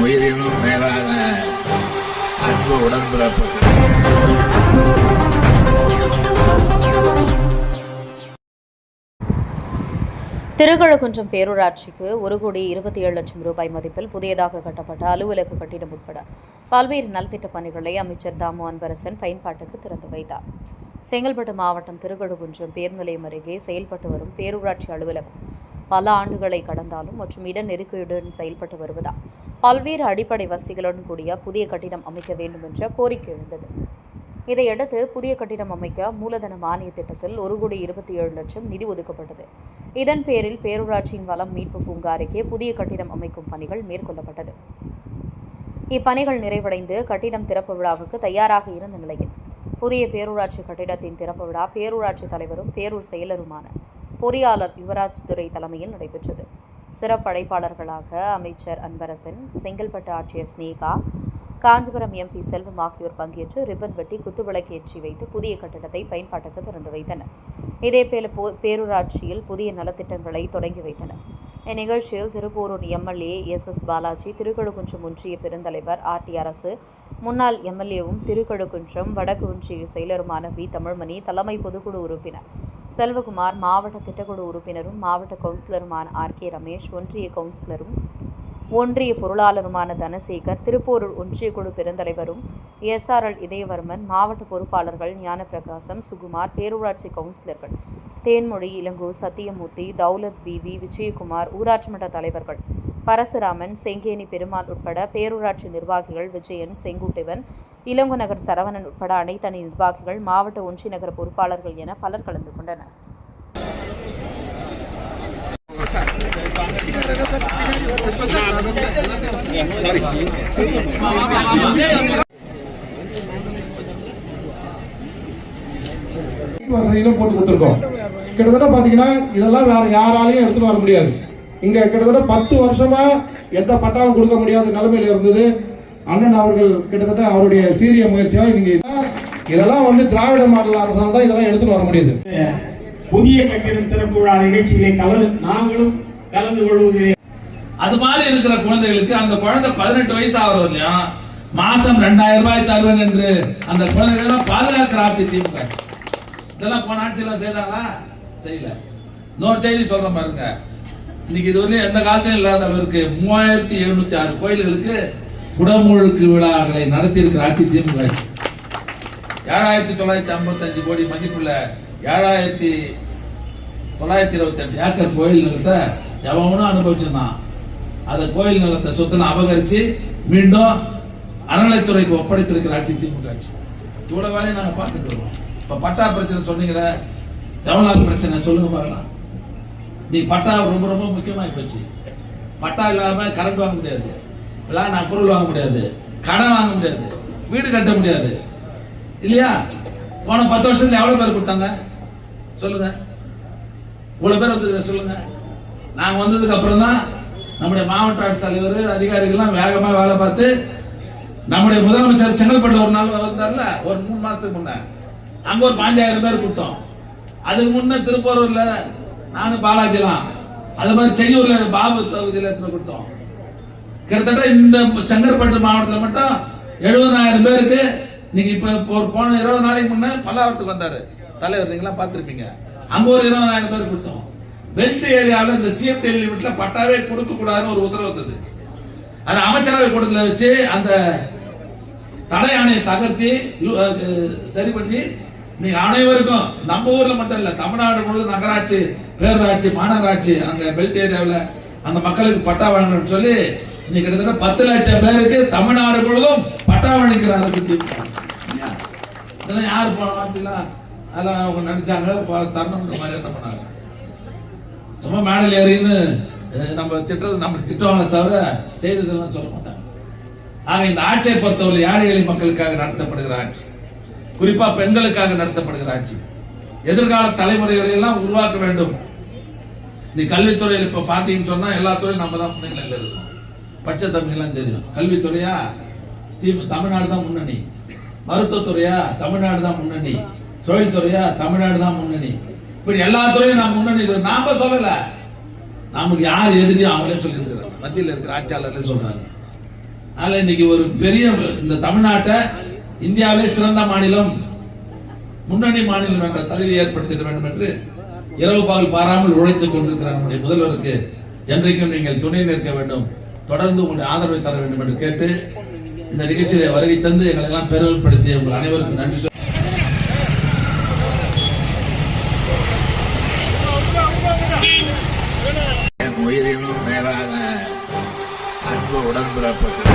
உயிரினும் மேலான அன்பு உடன்பிறப்பு திருக்கழுக்குன்றம் பேரூராட்சிக்கு ஒரு கோடி இருபத்தி ஏழு லட்சம் ரூபாய் மதிப்பில் புதியதாக கட்டப்பட்ட அலுவலக கட்டிடம் உட்பட பல்வேறு நலத்திட்டப் பணிகளை அமைச்சர் தாமு அன்பரசன் பயன்பாட்டுக்கு திறந்து வைத்தார். செங்கல்பட்டு மாவட்டம் திருக்கழுக்குன்றம் பேருந்து நிலையம் அருகே செயல்பட்டு வரும் பேரூராட்சி அலுவலகம் பல ஆண்டுகளை கடந்தாலும் மற்றும் இட நெருக்கடியுடன் செயல்பட்டு வருவதால் பல்வேறு அடிப்படை வசதிகளுடன் கூடிய புதிய கட்டிடம் அமைக்க வேண்டும் என்ற கோரிக்கை எழுந்தது. இதையடுத்து புதிய கட்டிடம் அமைக்க மூலதன மானிய திட்டத்தில் ஒரு கோடி இருபத்தி ஏழு லட்சம் நிதி ஒதுக்கப்பட்டது. இதன் பேரில் பேரூராட்சியின் வளம் மீட்பு பூங்கா அருகே புதிய கட்டிடம் அமைக்கும் பணிகள் மேற்கொள்ளப்பட்டது. இப்பணிகள் நிறைவடைந்து கட்டிடம் திறப்பு விழாவுக்கு தயாராக இருந்த நிலையில் புதிய பேரூராட்சி கட்டிடத்தின் திறப்பு விழா பேரூராட்சி தலைவரும் பேரூர் செயலருமான பொறியாளர் யுவராஜ் துறை தலைமையில் நடைபெற்றது. சிறப்பு அழைப்பாளர்களாக அமைச்சர் அன்பரசன் செங்கல்பட்டு ஆட்சியர் ஸ்னேகா காஞ்சிபுரம் எம்பி செல்வம் ஆகியோர் பங்கேற்று ரிப்பன் வெட்டி குத்துவிளக்கேற்றி வைத்து புதிய கட்டடத்தை பயன்பாட்டுக்கு திறந்து வைத்தனர். இதேபோல போ- பேரூராட்சியில் புதிய நலத்திட்டங்களை தொடங்கி வைத்தனர். இந்நிகழ்ச்சியில் Thiruporur MLA S. S. Balaji Thirukalukundram ஒன்றிய பெருந்தலைவர் ஆர். டி. அரசு முன்னாள் எம்எல்ஏவும் திருக்கழுக்குன்றம் வடக்கு ஒன்றிய செயலருமான வி. தமிழ்மணி தலைமை பொதுக்குழு உறுப்பினர் செல்வகுமார் மாவட்ட திட்டக்குழு உறுப்பினரும் மாவட்ட கவுன்சிலருமான ஆர். கே. ரமேஷ் ஒன்றிய கவுன்சிலரும் ஒன்றிய பொருளாளருமான தனசேகர் திருப்போரூர் ஒன்றிய குழு பெருந்தலைவரும் எஸ்ஆர்எல் இதயவர்மன் மாவட்ட பொறுப்பாளர்கள் ஞானப்பிரகாசம் சுகுமார் பேரூராட்சி கவுன்சிலர்கள் தேன்மொழி இளங்கோ சத்தியமூர்த்தி தௌலத் பிவி விஜயகுமார் ஊராட்சி மன்ற தலைவர்கள் பரசுராமன் செங்கேணி பெருமாள் உட்பட பேரூராட்சி நிர்வாகிகள் விஜயன் செங்குட்டுவன் இளங்குநகர் சரவணன் உட்பட அனைத்தணி நிர்வாகிகள் மாவட்ட ஒன்றிய நகர பொறுப்பாளர்கள் என பலர் கலந்து கொண்டனர். வசதியிலும் போட்டு கொடுத்துருக்கோம். கிட்டத்தட்ட பார்த்தீங்கன்னா இதெல்லாம் வேற யாராலையும் எடுத்துட்டு வர முடியாது. இங்க கிட்டத்தட்ட பத்து வருஷமா எந்த பட்டாவும் கொடுக்க முடியாத நிலைமையில இருந்தது. அண்ணன் அவர்கள் கிட்டத்தட்ட அவருடைய சீரிய முயற்சியால் இன்னைக்கு இதெல்லாம் வந்து திராவிட மாடல் அரசாங்கம் தான் இதெல்லாம் எடுத்துட்டு வர முடியுது. புதிய கட்டிடம் திறப்பு விழா நிகழ்ச்சியிலே கலந்து நாங்களும் கலந்து கொள்வதிலே அது மாதிரி இருக்கிற குழந்தைகளுக்கு அந்த குழந்தை பதினெட்டு வயசு ஆகிற வரையும் மாசம் ரெண்டாயிரம் ரூபாய் தருவேன் என்று அந்த குழந்தைகளை பாதுகாக்கிற ஆட்சி திமுக. இதெல்லாம் போன ஆட்சியெல்லாம் செய்தாங்களா? செய்யல. இன்னொரு செய்தி சொல்றேன் பாருங்க. இன்னைக்கு இது வரையும் எந்த காலத்திலும் இல்லாத அளவிற்கு மூவாயிரத்தி எழுநூத்தி ஆறு கோயில்களுக்கு குடமுழுக்கு விழாக்களை நடத்தி இருக்கிற ஆட்சி திமுக ஆட்சி. ஏழாயிரத்தி தொள்ளாயிரத்தி ஐம்பத்தஞ்சு கோடி மதிப்புள்ள ஏழாயிரத்தி தொள்ளாயிரத்தி இருபத்தி எட்டு ஏக்கர் கோயில் நிலத்தை எவனும் அனுபவிச்சிருந்தான். அந்த கோயில் நிலத்தை சொத்துல அபகரிச்சு மீண்டும் அறநிலைத்துறைக்கு ஒப்படைத்திருக்கிற ஆட்சி திமுக ஆட்சி. இவ்வளவு வேலையை நாங்கள் பார்த்துட்டு இருக்கோம். பட்டா பிரச்சனை சொன்னீங்களே எவ்வளவு பிரச்சனை சொல்லுங்க பார்க்கலாம். நீ பட்டா ரொம்ப ரொம்ப முக்கியமாகி போச்சு. பட்டா இல்லாமல் கரண்ட் வாங்க முடியாது. இப்பெல்லாம் நான் பொருள் வாங்க முடியாது. கடன் வாங்க முடியாது. வீடு கட்ட முடியாது. இல்லையா? போன பத்து வருஷத்துல எவ்வளவு பேர் கூப்பிட்டாங்க? சொல்லுங்க. இவ்வளவு பேர் வந்து சொல்லுங்க. நாங்க வந்ததுக்கு அப்புறம் தான் நம்முடைய மாவட்ட ஆட்சித்தலைவர் அதிகாரிகள்லாம் வேகமா வேலை பார்த்து நம்முடைய முதலமைச்சர் செங்கல்பட்டு ஒரு நாள் வந்தார்ல ஒரு மூணு மாசத்துக்கு முன்ன. அங்க ஒரு பாஞ்சாயிரம் பேர் கொடுத்தோம் அதுக்கு முன்ன திருப்பூரூர்ல நானும் பாலாஜிலாம். அது மாதிரி செய்யூர்ல பாபு தொகுதியில் எடுத்து கிட்டத்தட்ட இந்த செங்கற்பட்டு மாவட்டத்தில் மட்டும் எழுபதாயிரம் பேருக்கு நீங்க இப்ப இப்போ ஒரு போன இருபது நாளைக்கு முன்னே பல்லாவரத்துக்கு வந்தாரு. தலைவர் நீங்களாம் பார்த்துருப்பீங்க. அங்க ஒரு இருபதாயிரம் பேர் கொடுத்தோம் பெல்ட் ஏரியாவில் இந்த சிஎம்டி லிமிட்ல பட்டாவே கொடுக்க கூடாதுன்னு ஒரு உத்தரவு வந்தது. அது அமைச்சரவை கூட்டத்தில் வச்சு அந்த தடை ஆணையை தகர்த்தி சரி பண்ணி நீங்க அனைவருக்கும் நம்ம ஊர்ல மட்டும் இல்ல தமிழ்நாடு முழுவதும் நகராட்சி பேரூராட்சி மாநகராட்சி அங்க பெல்ட் ஏரியாவில் அந்த மக்களுக்கு பட்டா வழங்கணும்னு சொல்லி இன்னைக்கு கிட்டத்தட்ட பத்து லட்சம் பேருக்கு தமிழ்நாடு முழுவதும் பட்டா அரசு இதெல்லாம் யார் போன அதெல்லாம் அவங்க நினைச்சாங்க. ப- தரணுன்ற மாதிரி என்ன பண்ணாங்க? சும்மா மேடல் ஏறின்னு நம்ம திட்டம் நம்ம திட்டவங்களை தவிர செய்ததெல்லாம் சொல்ல மாட்டாங்க. ஆக இந்த ஆட்சியை பொறுத்தவரை ஏழை எளிய மக்களுக்காக நடத்தப்படுகிற ஆட்சி குறிப்பா பெண்களுக்காக நடத்தப்படுகிற ஆட்சி எதிர்கால தலைமுறைகளை எல்லாம் உருவாக்க வேண்டும். நீ கல்வித்துறையில் இப்ப பாத்தீங்கன்னு சொன்னா எல்லா துறையும் நம்ம தான் முன்னிலையில் இருக்கோம். பச்சை தமிழ்லாம் தெரியும். கல்வித்துறையா? தமிழ்நாடு தான் முன்னணி. மருத்துவத்துறையா? தமிழ்நாடு தான் முன்னணி. தொழில்துறையா? தமிழ்நாடு தான் முன்னணி. இப்படி எல்லா துறையும் நாம் முன்னணி நாம சொல்லல. நமக்கு யார் எதிரியும் அவங்களே சொல்லியிருக்கிறாங்க மத்தியில் இருக்கிற ஆட்சியாளர்களே சொல்றாங்க. அதனால இன்னைக்கு ஒரு பெரிய இந்த தமிழ்நாட்டை இந்தியாவிலே சிறந்த மாநிலம் முன்னணி மாநிலம் என்ற தகுதியை ஏற்படுத்திட வேண்டும் என்று இரவு பகல் பாராமல் உழைத்துக் கொண்டிருக்கிற நம்முடைய முதல்வருக்கு. என்றைக்கும் நீங்கள் துணை நிற்க வேண்டும். தொடர்ந்து உங்களுடைய ஆதரவை தர வேண்டும் என்று கேட்டு இந்த நிகழ்ச்சியிலே வருகை தந்து எங்களை எல்லாம் பெருமைப்படுத்திய உங்கள் அனைவருக்கும் நன்றி சொல்லி என் உயிரினும் மேலான அன்பு உடன்பிறப்புகள்